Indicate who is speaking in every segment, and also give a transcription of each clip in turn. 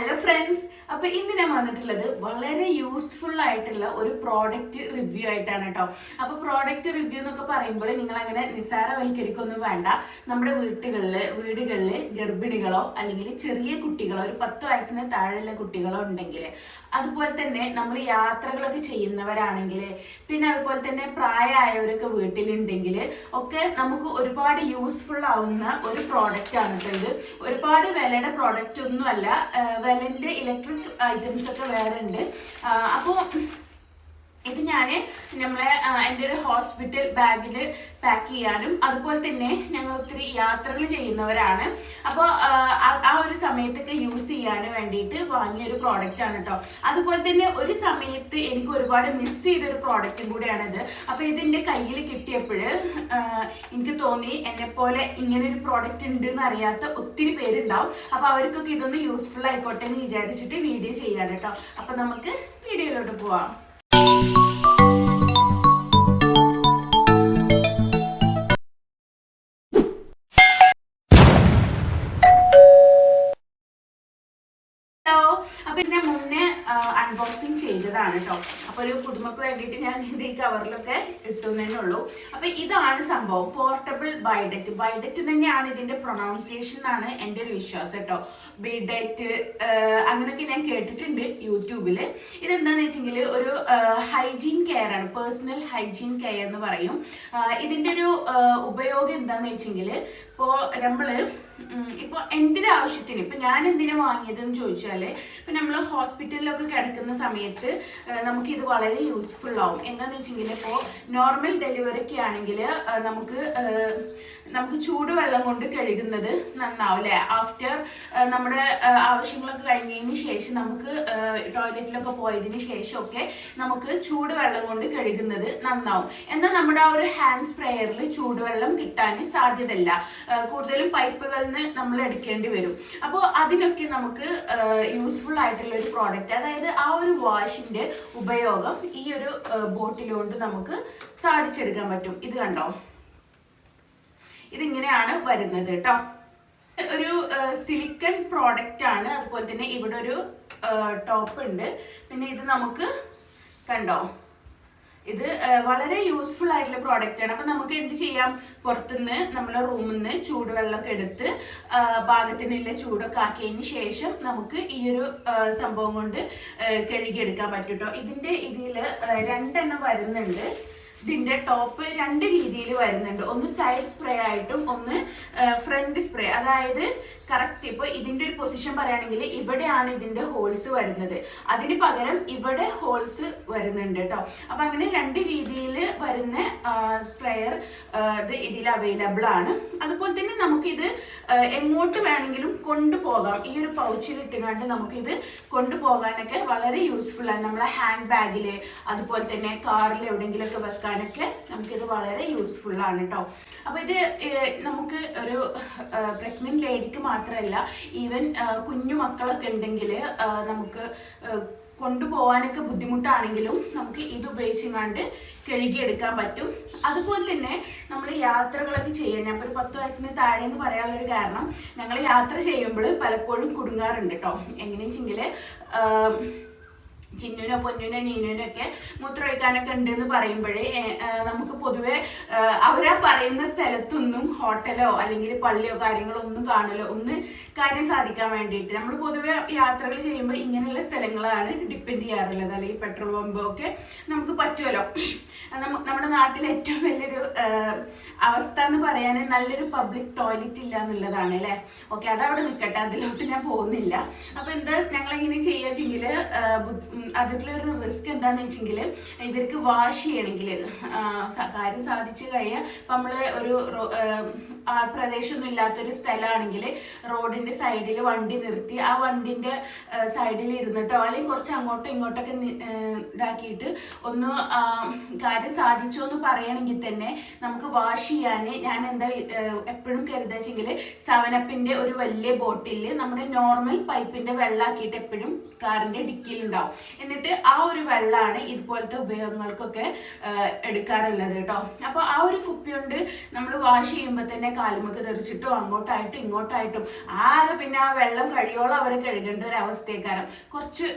Speaker 1: Hello friends അപ്പൊ ഇന്ന് ഞാൻ വന്നിട്ടുള്ളത് വളരെ യൂസ്ഫുൾ ആയിട്ടുള്ള ഒരു പ്രോഡക്റ്റ് റിവ്യൂ ആയിട്ടാണ് കേട്ടോ അപ്പൊ പ്രോഡക്റ്റ് റിവ്യൂ എന്നൊക്കെ പറയുമ്പോൾ നിങ്ങൾ അങ്ങനെ നിസ്സാരവൽക്കരിക്കൊന്നും വേണ്ട. നമ്മുടെ വീട്ടുകളിൽ വീടുകളിൽ ഗർഭിണികളോ അല്ലെങ്കിൽ ചെറിയ കുട്ടികളോ ഒരു പത്ത് വയസ്സിന് താഴെയുള്ള കുട്ടികളോ ഉണ്ടെങ്കിൽ അതുപോലെ തന്നെ നമ്മൾ യാത്രകളൊക്കെ ചെയ്യുന്നവരാണെങ്കിൽ പിന്നെ അതുപോലെ തന്നെ പ്രായമായവരൊക്കെ വീട്ടിലുണ്ടെങ്കിൽ ഒക്കെ നമുക്ക് ഒരുപാട് യൂസ്ഫുൾ ആവുന്ന ഒരു പ്രോഡക്റ്റ് ആണ് ഇത്. ഒരുപാട് വിലയുടെ പ്രോഡക്റ്റ് ഒന്നുമല്ല വിലന്റെ ഇലക്ട്രിക് ഐറ്റംസ് ഒക്കെ വേറെ ഉണ്ട്. അപ്പോൾ ഇത് ഞാൻ നമ്മളെ എന്റെ ഒരു ഹോസ്പിറ്റൽ ബാഗിൽ പാക്ക് ചെയ്യാനും അതുപോലെ തന്നെ ഞങ്ങൾ ഒത്തിരി യാത്രകൾ ചെയ്യുന്നവരാണ്. അപ്പോൾ ആ ഒരു സമയത്തൊക്കെ യൂസ് ചെയ്യാനും വേണ്ടിയിട്ട് വാങ്ങിയ ഒരു പ്രോഡക്റ്റ് ആണ് കേട്ടോ അതുപോലെ തന്നെ ഒരു സമയത്ത് എനിക്ക് ഒരുപാട് മിസ് ചെയ്തൊരു പ്രോഡക്റ്റും കൂടെയാണിത്. അപ്പോൾ ഇതിന്റെ കയ്യിൽ കിട്ടിയപ്പോൾ എനിക്ക് തോന്നി എന്നെപ്പോലെ പോലെ ഇങ്ങനെ ഒരു പ്രോഡക്റ്റ് ഉണ്ട് എന്ന് അറിയാത്ത ഒത്തിരി പേരുണ്ടാവും. അപ്പോൾ അവർക്കൊക്കെ ഇതൊന്ന് യൂസ്ഫുൾ ആയിക്കോട്ടെ എന്ന് വിചാരിച്ചിട്ട് വീഡിയോ ചെയ്യാൻ കേട്ടോ അപ്പോൾ നമുക്ക് വീഡിയോയിലോട്ട് പോവാം. ചെയ്തതാണ് കേട്ടോ. അപ്പൊ ഒരു പുതുമക്ക് വേണ്ടിയിട്ട് ഞാൻ ഇത് ഈ കവറിലൊക്കെ ഇട്ടു തന്നെ ഉള്ളൂ അപ്പൊ ഇതാണ് സംഭവം. പോർട്ടബിൾ ബൈഡറ്റ് ബൈഡറ്റ് തന്നെയാണ് ഇതിന്റെ പ്രൊണൗൺസിയേഷൻ എന്നാണ് എന്റെ ഒരു വിശ്വാസം കേട്ടോ. ബിഡറ്റ് അങ്ങനെയൊക്കെ ഞാൻ കേട്ടിട്ടുണ്ട് യൂട്യൂബിൽ. ഇതെന്താന്ന് വെച്ചെങ്കിൽ ഒരു ഹൈജീൻ കെയർ ആണ്. പേഴ്സണൽ ഹൈജീൻ കെയർ എന്ന് പറയും. ഇതിന്റെ ഒരു ഉപയോഗം എന്താന്ന് വെച്ചെങ്കിൽ ഇപ്പോൾ നമ്മൾ ഇപ്പൊ ഒരു ആവശ്യത്തിന്? ഇപ്പൊ ഞാൻ എന്തിനാ വാങ്ങിയതെന്ന് ചോദിച്ചാൽ ഇപ്പൊ നമ്മൾ ഹോസ്പിറ്റലിലൊക്കെ കിടക്കുന്ന സമയത്ത് നമുക്ക് ഇത് വളരെ യൂസ്ഫുൾ ആവും. എന്താന്ന് വെച്ചെങ്കിൽ ഇപ്പോൾ നോർമൽ ഡെലിവറിക്ക് ആണെങ്കിൽ നമുക്ക് നമുക്ക് ചൂടുവെള്ളം കൊണ്ട് കഴുകുന്നത് നന്നാവും ആഫ്റ്റർ നമ്മുടെ ആവശ്യങ്ങളൊക്കെ കഴിഞ്ഞതിന് ശേഷം നമുക്ക് ടോയ്ലറ്റിലൊക്കെ പോയതിന് ശേഷമൊക്കെ നമുക്ക് ചൂടുവെള്ളം കൊണ്ട് കഴുകുന്നത് നന്നാവും. എന്നാൽ നമ്മുടെ ആ ഒരു ഹാൻഡ് സ്പ്രേയറിൽ ചൂടുവെള്ളം കിട്ടാൻ സാധ്യതയില്ല. കൂടുതലും പൈപ്പുകളിൽ നിന്ന് നമ്മൾ എടുക്കേണ്ടി വരും. അപ്പോൾ അതിനൊക്കെ നമുക്ക് യൂസ്ഫുൾ ആയിട്ടുള്ള ഒരു പ്രോഡക്റ്റ് അതായത് ആ ഒരു വാഷിന്റെ ഉപയോഗം ഈ ഒരു ബോട്ടിലുകൊണ്ട് നമുക്ക് സാധിച്ചെടുക്കാൻ പറ്റും. ഇത് കണ്ടോ? ഇതിങ്ങനെയാണ് വരുന്നത് കേട്ടോ. ഒരു സിലിക്കൺ പ്രോഡക്റ്റ് ആണ്. അതുപോലെ തന്നെ ഇവിടെ ഒരു ടോപ്പ് ഉണ്ട്. പിന്നെ ഇത് നമുക്ക് കണ്ടോ? ഇത് വളരെ യൂസ്ഫുൾ ആയിട്ടുള്ള പ്രോഡക്റ്റ് ആണ്. അപ്പൊ നമുക്ക് എന്ത് ചെയ്യാം? പുറത്തുനിന്ന് നമ്മളെ റൂമിൽ നിന്ന് ചൂടുവെള്ളമൊക്കെ എടുത്ത് ഭാഗത്തിനുള്ള ചൂടൊക്കെ ആക്കിയതിന് ശേഷം നമുക്ക് ഈ ഒരു സംഭവം കൊണ്ട് കഴുകിയെടുക്കാൻ പറ്റും കേട്ടോ. ഇതിന്റെ ഇതിൽ രണ്ടെണ്ണം വരുന്നുണ്ട്. ഇതിന്റെ ടോപ്പ് രണ്ട് രീതിയിൽ വരുന്നുണ്ട്. ഒന്ന് സൈഡ് സ്പ്രേ ആയിട്ടും ഒന്ന് ഫ്രണ്ട് സ്പ്രേ അതായത് കറക്റ്റ് ഇപ്പൊ ഇതിന്റെ ഒരു പൊസിഷൻ പറയുകയാണെങ്കിൽ ഇവിടെയാണ് ഇതിന്റെ ഹോൾസ് വരുന്നത്. അതിന് പകരം ഇവിടെ ഹോൾസ് വരുന്നുണ്ട് കേട്ടോ. അപ്പൊ അങ്ങനെ രണ്ട് രീതിയിൽ വരുന്ന സ്പ്രേയർ ഇത് ഇതിൽ അവൈലബിൾ ആണ്. അതുപോലെ തന്നെ നമുക്കിത് എങ്ങോട്ട് വേണമെങ്കിലും കൊണ്ടുപോകാം. ഈ ഒരു പൗച്ചിൽ ഇട്ടുകൊണ്ട് നമുക്കിത് കൊണ്ടുപോകാനൊക്കെ വളരെ യൂസ്ഫുൾ ആണ്. നമ്മളെ ഹാൻഡ് ബാഗിൽ അതുപോലെ തന്നെ കാറിൽ എവിടെയെങ്കിലുമൊക്കെ വെക്കാനൊക്കെ നമുക്കിത് വളരെ യൂസ്ഫുൾ ആണ് കേട്ടോ അപ്പോൾ ഇത് നമുക്ക് ഒരു പ്രഗ്നന്റ് ലേഡിക്ക് മാത്രമല്ല ഈവൻ കുഞ്ഞു മക്കളൊക്കെ ഉണ്ടെങ്കിൽ നമുക്ക് കൊണ്ടുപോകാനൊക്കെ ബുദ്ധിമുട്ടാണെങ്കിലും നമുക്ക് ഇത് ഉപയോഗിച്ചുകൊണ്ട് കഴുകിയെടുക്കാൻ പറ്റും. അതുപോലെ തന്നെ നമ്മൾ യാത്രകളൊക്കെ ചെയ്യണം. അപ്പോൾ ഒരു പത്ത് വയസ്സിന് താഴെ എന്ന് പറയാനുള്ളൊരു കാരണം ഞങ്ങൾ യാത്ര ചെയ്യുമ്പോൾ പലപ്പോഴും കുടുങ്ങാറുണ്ട് കേട്ടോ എങ്ങനെയാണെന്ന് വെച്ചെങ്കിൽ ചിന്നുനോ പൊന്നുനോ നീനുനോ ഒക്കെ ഉണ്ട് എന്ന് പറയുമ്പോഴേ നമുക്ക് പൊതുവെ അവരാ പറയുന്ന സ്ഥലത്തൊന്നും ഹോട്ടലോ അല്ലെങ്കിൽ പള്ളിയോ കാര്യങ്ങളോ ഒന്നും കാണലോ ഒന്ന് കാര്യം സാധിക്കാൻ വേണ്ടിയിട്ട്. നമ്മൾ പൊതുവെ യാത്രകൾ ചെയ്യുമ്പോൾ ഇങ്ങനെയുള്ള സ്ഥലങ്ങളാണ് ഡിപ്പെൻഡ് ചെയ്യാറുള്ളത്. അല്ലെങ്കിൽ പെട്രോൾ പമ്പോ ഒക്കെ നമുക്ക് പറ്റുമല്ലോ. നമ്മുടെ നാട്ടിലെ ഏറ്റവും വലിയൊരു അവസ്ഥ എന്ന് പറയാൻ നല്ലൊരു പബ്ലിക് ടോയ്ലറ്റ് ഇല്ല എന്നുള്ളതാണ് അല്ലേ? ഓക്കെ അതവിടെ നിൽക്കട്ടെ. അതിലോട്ട് ഞാൻ പോകുന്നില്ല. അപ്പൊ എന്താ ഞങ്ങൾ എങ്ങനെ ചെയ്യാച്ചെങ്കിൽ അതിലൊരു റിസ്ക് എന്താന്ന് വെച്ചെങ്കിൽ ഇവർക്ക് വാഷ് ചെയ്യണമെങ്കിൽ കാര്യം സാധിച്ചു കഴിഞ്ഞാൽ ഇപ്പം നമ്മൾ ഒരു പ്രദേശമൊന്നും ഇല്ലാത്തൊരു സ്ഥലമാണെങ്കിൽ റോഡിന്റെ സൈഡിൽ വണ്ടി നിർത്തി ആ വണ്ടിന്റെ സൈഡിൽ ഇരുന്നിട്ടോ അല്ലെങ്കിൽ കുറച്ച് അങ്ങോട്ടോ ഇങ്ങോട്ടൊക്കെ ഇതാക്കിയിട്ട് ഒന്ന് കാര്യം സാധിച്ചോ എന്ന് പറയണമെങ്കിൽ തന്നെ നമുക്ക് വാഷ് ചെയ്യാൻ ഞാൻ എന്താ എപ്പോഴും കരുതാച്ചെങ്കിൽ സെവനപ്പിന്റെ ഒരു വലിയ ബോട്ടിൽ നമ്മുടെ നോർമൽ പൈപ്പിന്റെ വെള്ളമാക്കിയിട്ട് എപ്പോഴും കാറിന്റെ ഡിക്കിയിൽ ഉണ്ടാവും. എന്നിട്ട് ആ ഒരു വെള്ളമാണ് ഇതുപോലത്തെ ഉപയോഗങ്ങൾക്കൊക്കെ എടുക്കാറുള്ളത് കേട്ടോ. അപ്പോൾ ആ ഒരു കുപ്പി കൊണ്ട് നമ്മൾ വാഷ് ചെയ്യുമ്പോൾ തന്നെ കാലുമൊക്കെ തെറിച്ചിട്ടും അങ്ങോട്ടായിട്ടും ഇങ്ങോട്ടായിട്ടും. ആകെ പിന്നെ ആ വെള്ളം കഴിയോളം അവർ കഴുകേണ്ട ഒരു അവസ്ഥയെക്കാരം. കുറച്ച്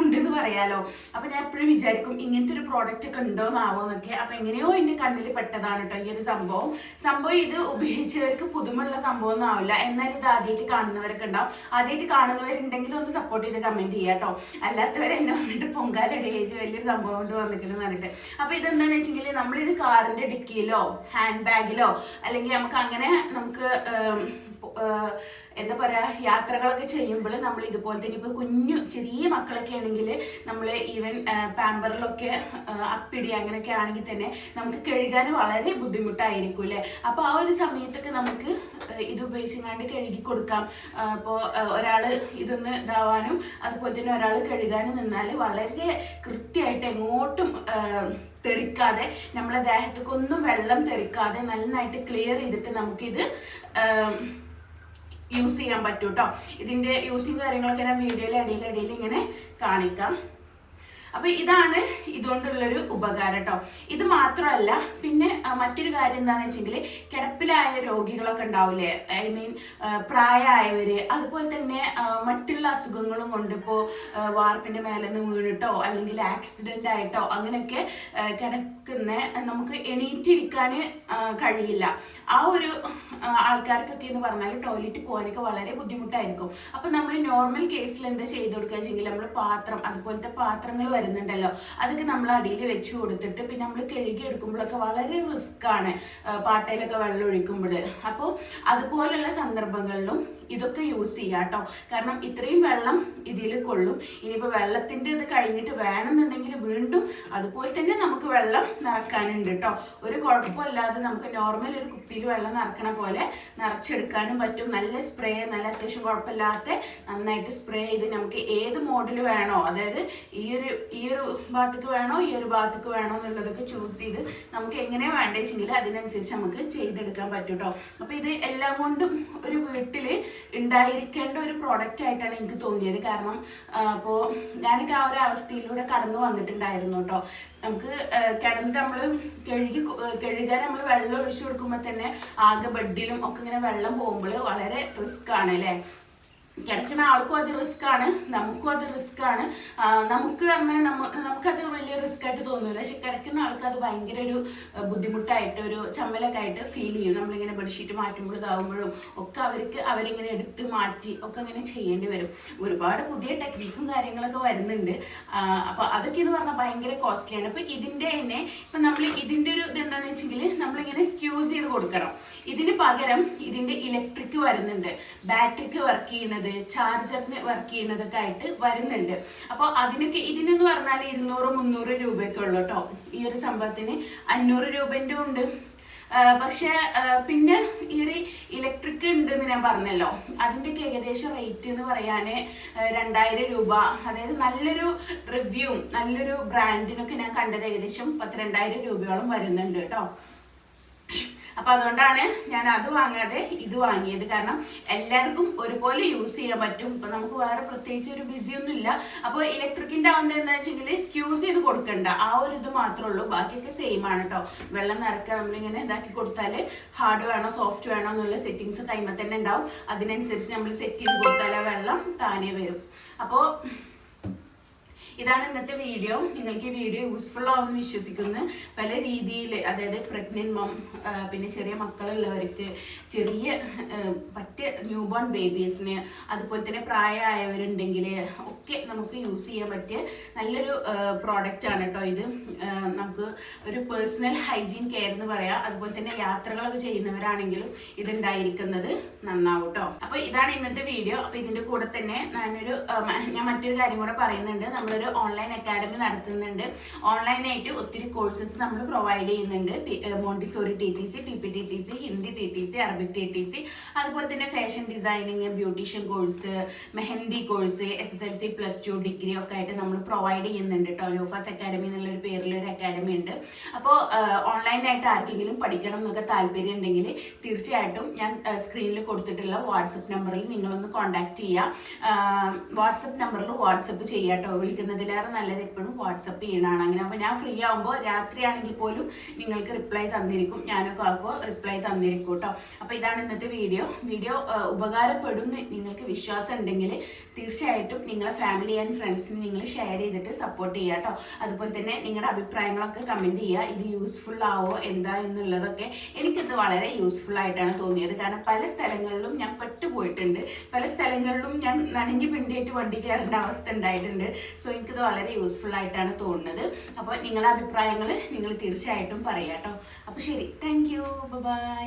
Speaker 1: ഉണ്ട് എന്ന് പറയാലോ. അപ്പൊ ഞാൻ എപ്പോഴും വിചാരിക്കും ഇങ്ങനത്തെ ഒരു പ്രോഡക്റ്റ് ഒക്കെ ഉണ്ടോ എന്നാവോ എന്നൊക്കെ. അപ്പൊ എങ്ങനെയോ എന്റെ കണ്ണിൽ പെട്ടതാണ് കേട്ടോ ഈ ഒരു സംഭവം. സംഭവം ഇത് ഉപയോഗിച്ചവർക്ക് പുതുമുള്ള സംഭവം ഒന്നും ആവില്ല എന്നാൽ ഇത് ആദ്യമായിട്ട് കാണുന്നവരൊക്കെ ഉണ്ടാവും. ആദ്യമായിട്ട് കാണുന്നവരുണ്ടെങ്കിൽ ഒന്ന് സപ്പോർട്ട് ചെയ്ത് കമന്റ് ചെയ്യാം കേട്ടോ അല്ലാത്തവർ എന്നെ വന്നിട്ട് പൊങ്കാലടേജ് വലിയൊരു സംഭവം കൊണ്ട് വന്നിട്ടുണ്ട് പറഞ്ഞിട്ട്. അപ്പൊ ഇതെന്താണെന്ന് വെച്ചെങ്കിൽ നമ്മളിത് കാറിന്റെ ഡിക്കിയിലോ ഹാൻഡ് ബാഗിലോ അല്ലെങ്കിൽ നമുക്ക് അങ്ങനെ നമുക്ക് എന്താ പറയുക യാത്രകളൊക്കെ ചെയ്യുമ്പോൾ നമ്മൾ ഇതുപോലെ തന്നെ ഇപ്പോൾ കുഞ്ഞു ചെറിയ മക്കളൊക്കെ ആണെങ്കിൽ നമ്മൾ ഈവൻ പാമ്പറിലൊക്കെ അപ്പിടി അങ്ങനെയൊക്കെ ആണെങ്കിൽ തന്നെ നമുക്ക് കഴുകാൻ വളരെ ബുദ്ധിമുട്ടായിരിക്കും അല്ലേ? അപ്പോൾ ആ ഒരു സമയത്തൊക്കെ നമുക്ക് ഇത് ഉപയോഗിച്ചങ്ങാണ്ട് കഴുകി കൊടുക്കാം. അപ്പോൾ ഒരാൾ ഇതൊന്ന് ഇതാവാനും അതുപോലെ തന്നെ ഒരാൾ കഴുകാനും നിന്നാൽ വളരെ കൃത്യമായിട്ട് എങ്ങോട്ടും തെറിക്കാതെ നമ്മളെ ദേഹത്തേക്കൊന്നും വെള്ളം തെറിക്കാതെ നന്നായിട്ട് ക്ലിയർ ചെയ്തിട്ട് നമുക്കിത് യൂസ് ചെയ്യാൻ പറ്റും കേട്ടോ ഇതിന്റെ യൂസിങ് കാര്യങ്ങളൊക്കെ ഞാൻ വീഡിയോയിൽ ഇടയിൽ ഇടയിൽ ഇങ്ങനെ കാണിക്കാം. അപ്പൊ ഇതാണ് ഇതുകൊണ്ടുള്ളൊരു ഉപകാരം കേട്ടോ ഇത് മാത്രമല്ല പിന്നെ മറ്റൊരു കാര്യം എന്താണെന്ന് വെച്ചെങ്കിൽ കിടപ്പിലായ രോഗികളൊക്കെ ഉണ്ടാവില്ലേ? ഐ മീൻ പ്രായമായവര് അതുപോലെ തന്നെ മറ്റുള്ള അസുഖങ്ങളും കൊണ്ട് വാർപ്പിന്റെ മേലെ നിന്ന് വീണിട്ടോ അല്ലെങ്കിൽ ആക്സിഡന്റ് ആയിട്ടോ അങ്ങനെയൊക്കെ കിടക്കുന്ന നമുക്ക് എണീറ്റിരിക്കാൻ കഴിയില്ല. ആ ഒരു ആൾക്കാർക്കൊക്കെ എന്ന് പറഞ്ഞാൽ ടോയ്ലറ്റ് പോകാനൊക്കെ വളരെ ബുദ്ധിമുട്ടായിരിക്കും. അപ്പൊ നമ്മൾ നോർമൽ കേസിൽ എന്താ ചെയ്ത് കൊടുക്കുക വെച്ചെങ്കിൽ നമ്മൾ പാത്രം അതുപോലത്തെ പാത്രങ്ങൾ വരുന്നുണ്ടല്ലോ. അതൊക്കെ നമ്മൾ അടിയിൽ വെച്ച് കൊടുത്തിട്ട് പിന്നെ നമ്മൾ കഴുകി എടുക്കുമ്പോഴൊക്കെ വളരെ റിസ്ക് ആണ് പാട്ടയിലൊക്കെ വെള്ളം ഒഴിക്കുമ്പോൾ അപ്പോൾ അതുപോലുള്ള സന്ദർഭങ്ങളിലും ഇതൊക്കെ യൂസ് ചെയ്യാം കേട്ടോ. കാരണം ഇത്രയും വെള്ളം ഇതിൽ കൊള്ളും. ഇനിയിപ്പോൾ വെള്ളത്തിന്റെ ഇത് കഴിഞ്ഞിട്ട് വേണമെന്നുണ്ടെങ്കിൽ വീണ്ടും അതുപോലെ തന്നെ നമുക്ക് വെള്ളം നിറക്കാനുണ്ട് കേട്ടോ. ഒരു കുഴപ്പമില്ലാതെ നമുക്ക് നോർമൽ ഒരു കുപ്പിയിൽ വെള്ളം നിറക്കണ പോലെ നിറച്ചെടുക്കാനും പറ്റും. നല്ല സ്പ്രേ നല്ല അത്യാവശ്യം കുഴപ്പമില്ലാത്ത നന്നായിട്ട് സ്പ്രേ ചെയ്ത് നമുക്ക് ഏത് മോഡൽ വേണോ അതായത് ഈ ഒരു ഈ ഒരു ഭാഗത്തേക്ക് വേണോ ഈ ഒരു ഭാഗത്തേക്ക് വേണോ എന്നുള്ളതൊക്കെ ചൂസ് ചെയ്ത് നമുക്ക് എങ്ങനെ വേണ്ടെങ്കിൽ അതിനനുസരിച്ച് നമുക്ക് ചെയ്തെടുക്കാൻ പറ്റും കേട്ടോ അപ്പോൾ ഇത് എല്ലാം കൊണ്ടും ഒരു വീട്ടിൽ ഉണ്ടായിരിക്കേണ്ട ഒരു പ്രോഡക്റ്റ് ആയിട്ടാണ് എനിക്ക് തോന്നിയത്. കാരണം അപ്പോൾ ഞാനൊക്കെ ആ ഒരു അവസ്ഥയിലൂടെ കടന്നു വന്നിട്ടുണ്ടായിരുന്നു കേട്ടോ നമുക്ക് കിടന്നിട്ട് നമ്മൾ കഴുകി കഴുകാൻ നമ്മൾ വെള്ളം ഒഴിച്ചു കൊടുക്കുമ്പോൾ തന്നെ ആകെ ബെഡിലും ഒക്കെ ഇങ്ങനെ വെള്ളം പോകുമ്പോൾ വളരെ റിസ്ക് ആണ് അല്ലേ കിടക്കുന്ന ആൾക്കും അത് റിസ്ക് ആണ് നമുക്കും അത് റിസ്ക് ആണ് നമുക്ക് പറഞ്ഞാൽ നമ്മ നമുക്കത് വലിയ റിസ്ക് ആയിട്ട് തോന്നില്ല പക്ഷെ കിടക്കുന്ന ആൾക്ക് അത് ഭയങ്കര ഒരു ബുദ്ധിമുട്ടായിട്ട് ഒരു ചമ്മലൊക്കെ ആയിട്ട് ഫീൽ ചെയ്യും. നമ്മളിങ്ങനെ ബെഡ്ഷീറ്റ് മാറ്റുമ്പോഴും ഇതാവുമ്പോഴും ഒക്കെ അവർക്ക് അവരിങ്ങനെ എടുത്ത് മാറ്റി ഒക്കെ അങ്ങനെ ചെയ്യേണ്ടി വരും. ഒരുപാട് പുതിയ ടെക്നിക്കും കാര്യങ്ങളൊക്കെ വരുന്നുണ്ട്. അപ്പോൾ അപ്പൊ അതൊക്കെ എന്ന് പറഞ്ഞാൽ ഭയങ്കര കോസ്റ്റ്ലിയാണ് അപ്പൊ ഇതിന്റെ തന്നെ ഇപ്പൊ നമ്മൾ ഇതിന്റെ ഒരു ഇത് എന്താണെന്ന് വെച്ചെങ്കിൽ നമ്മളിങ്ങനെ സ്ക്യൂസ് ചെയ്ത് കൊടുക്കണം. ഇതിന് പകരം ഇതിന്റെ ഇലക്ട്രിക് വരുന്നുണ്ട്. ബാറ്ററിക്ക് വർക്ക് ചെയ്യുന്നത് ചാർജറിന് വർക്ക് ചെയ്യുന്നതൊക്കെ ആയിട്ട് വരുന്നുണ്ട്. അപ്പോൾ അതിനൊക്കെ ഇതിനെന്ന് പറഞ്ഞാൽ ഇരുന്നൂറ് മുന്നൂറ് രൂപയൊക്കെ ഉള്ളു കേട്ടോ ഈ ഒരു സംഭവത്തിന് അഞ്ഞൂറ് രൂപന്റെ ഉണ്ട്. പക്ഷേ പക്ഷെ പിന്നെ ഈ ഒരു ഇലക്ട്രിക് ഉണ്ടെന്ന് ഞാൻ പറഞ്ഞല്ലോ. അതിന്റെയൊക്കെ ഏകദേശം റേറ്റ് എന്ന് പറയാൻ രണ്ടായിരം രൂപ. അതായത് നല്ലൊരു റിവ്യൂ നല്ലൊരു ബ്രാൻഡിനൊക്കെ ഞാൻ കണ്ടത് ഏകദേശം പത്തിരണ്ടായിരം രൂപയോളം വരുന്നുണ്ട് കേട്ടോ അപ്പൊ അതുകൊണ്ടാണ് ഞാൻ അത് വാങ്ങാതെ ഇത് വാങ്ങിയത്. കാരണം എല്ലാവർക്കും ഒരുപോലെ യൂസ് ചെയ്യാൻ പറ്റും. ഇപ്പൊ നമുക്ക് വേറെ പ്രത്യേകിച്ച് ഒരു ബിസി ഒന്നും ഇല്ല. അപ്പോൾ ഇലക്ട്രിക്കിന്റെ ആവുന്നത് എന്താ വെച്ചെങ്കിൽ സ്ക്യൂസ് ചെയ്ത് കൊടുക്കണ്ട. ആ ഒരു ഇത് മാത്രമേ ഉള്ളൂ. ബാക്കിയൊക്കെ സെയിം ആണ് കേട്ടോ വെള്ളം നിറക്കുക നമ്മളിങ്ങനെ ഇതാക്കി കൊടുത്താൽ ഹാർഡ് വേണോ സോഫ്റ്റ് വേണോ എന്നുള്ള സെറ്റിങ്സ് ടൈമിൽ തന്നെ ഉണ്ടാവും. അതിനനുസരിച്ച് നമ്മൾ സെറ്റ് ചെയ്ത് കൊടുത്താൽ വെള്ളം താനേ വരും. അപ്പോൾ ഇതാണ് ഇന്നത്തെ വീഡിയോ നിങ്ങൾക്ക് ഈ വീഡിയോ യൂസ്ഫുൾ ആവുമെന്ന് വിശ്വസിക്കുന്നു. പല രീതിയിൽ അതായത് പ്രഗ്നന്റ് മം പിന്നെ ചെറിയ മക്കളുള്ളവർക്ക് ചെറിയ പറ്റിയ ന്യൂ ബോൺ ബേബീസിന് അതുപോലെ തന്നെ പ്രായമായവരുണ്ടെങ്കിൽ ഒക്കെ നമുക്ക് യൂസ് ചെയ്യാൻ പറ്റിയ നല്ലൊരു പ്രോഡക്റ്റ് ആണ് കേട്ടോ ഇത്. നമുക്ക് ഒരു പേഴ്സണൽ ഹൈജീൻ കെയർ എന്ന് പറയാം. അതുപോലെ തന്നെ യാത്രകളൊക്കെ ചെയ്യുന്നവരാണെങ്കിലും ഇതുണ്ടായിരിക്കുന്നത് നന്നാവും കേട്ടോ അപ്പോൾ ഇതാണ് ഇന്നത്തെ വീഡിയോ അപ്പോൾ ഇതിന്റെ കൂടെ തന്നെ ഞാനൊരു ഞാൻ മറ്റൊരു കാര്യം കൂടെ പറയുന്നുണ്ട്. നമ്മളൊരു നമ്മളൊരു ഓൺലൈൻ അക്കാഡമി നടത്തുന്നുണ്ട്. ഓൺലൈനായിട്ട് ഒത്തിരി കോഴ്സസ് നമ്മൾ പ്രൊവൈഡ് ചെയ്യുന്നുണ്ട്. Montessori T T C P P T T C Hindi T T C Arabic T T C അതുപോലെ തന്നെ fashion designing beautician course mehndi course S S L C plus two degree ഒക്കെ ആയിട്ട് നമ്മൾ provide ചെയ്യുന്നുണ്ട് ടോലോഫാസ് ലോഫാസ് academy എന്നുള്ളൊരു പേരിലൊരു academy ഉണ്ട്. അപ്പോൾ ഓൺലൈനായിട്ട് ആർക്കെങ്കിലും പഠിക്കണം എന്നൊക്കെ താല്പര്യം ഉണ്ടെങ്കിൽ തീർച്ചയായിട്ടും ഞാൻ സ്ക്രീനിൽ കൊടുത്തിട്ടുള്ള വാട്സപ്പ് നമ്പറിൽ നിങ്ങളൊന്ന് കോൺടാക്ട് ചെയ്യുക വാട്സപ്പ് നമ്പറിൽ വാട്സപ്പ് ചെയ്യാട്ടോ കേട്ടോ. വിളിക്കുന്നതിലേറെ നല്ലത് എപ്പോഴും വാട്സപ്പ് ചെയ്യണതാണ്. അങ്ങനെ അപ്പോൾ ഞാൻ ഫ്രീ ആകുമ്പോൾ രാത്രിയാണെങ്കിൽ പോലും നിങ്ങൾക്ക് റിപ്ലൈ തന്നിരിക്കും. ഞാനൊക്കെ ആക്കുമ്പോൾ റിപ്ലൈ തന്നിരിക്കും കേട്ടോ. അപ്പോൾ ഇതാണ് ഇന്നത്തെ വീഡിയോ വീഡിയോ ഉപകാരപ്പെടും നിങ്ങൾക്ക് വിശ്വാസം ഉണ്ടെങ്കിൽ തീർച്ചയായിട്ടും നിങ്ങളെ ഫാമിലി ആൻഡ് ഫ്രണ്ട്സിന് നിങ്ങൾ ഷെയർ ചെയ്തിട്ട് സപ്പോർട്ട് ചെയ്യുക കേട്ടോ. അതുപോലെ തന്നെ നിങ്ങളുടെ അഭിപ്രായങ്ങളൊക്കെ കമന്റ് ചെയ്യുക. ഇത് യൂസ്ഫുൾ ആവോ എന്താ എന്നുള്ളതൊക്കെ എനിക്കിത് വളരെ യൂസ്ഫുൾ ആയിട്ടാണ് തോന്നിയത്. കാരണം പല സ്ഥലങ്ങളിലും ഞാൻ പെട്ടുപോയിട്ടുണ്ട്. പല സ്ഥലങ്ങളിലും ഞാൻ നനഞ്ഞു പിണ്ടിയായിട്ട് വണ്ടി കയറേണ്ട അവസ്ഥ ഉണ്ടായിട്ടുണ്ട്. സോ എനിക്കിത് വളരെ യൂസ്ഫുൾ ആയിട്ടാണ് തോന്നുന്നത്. അപ്പോൾ നിങ്ങളുടെ അഭിപ്രായങ്ങൾ നിങ്ങൾ തീർച്ചയായിട്ടും പറയാം കേട്ടോ അപ്പോൾ ശരി താങ്ക് യു ബൈ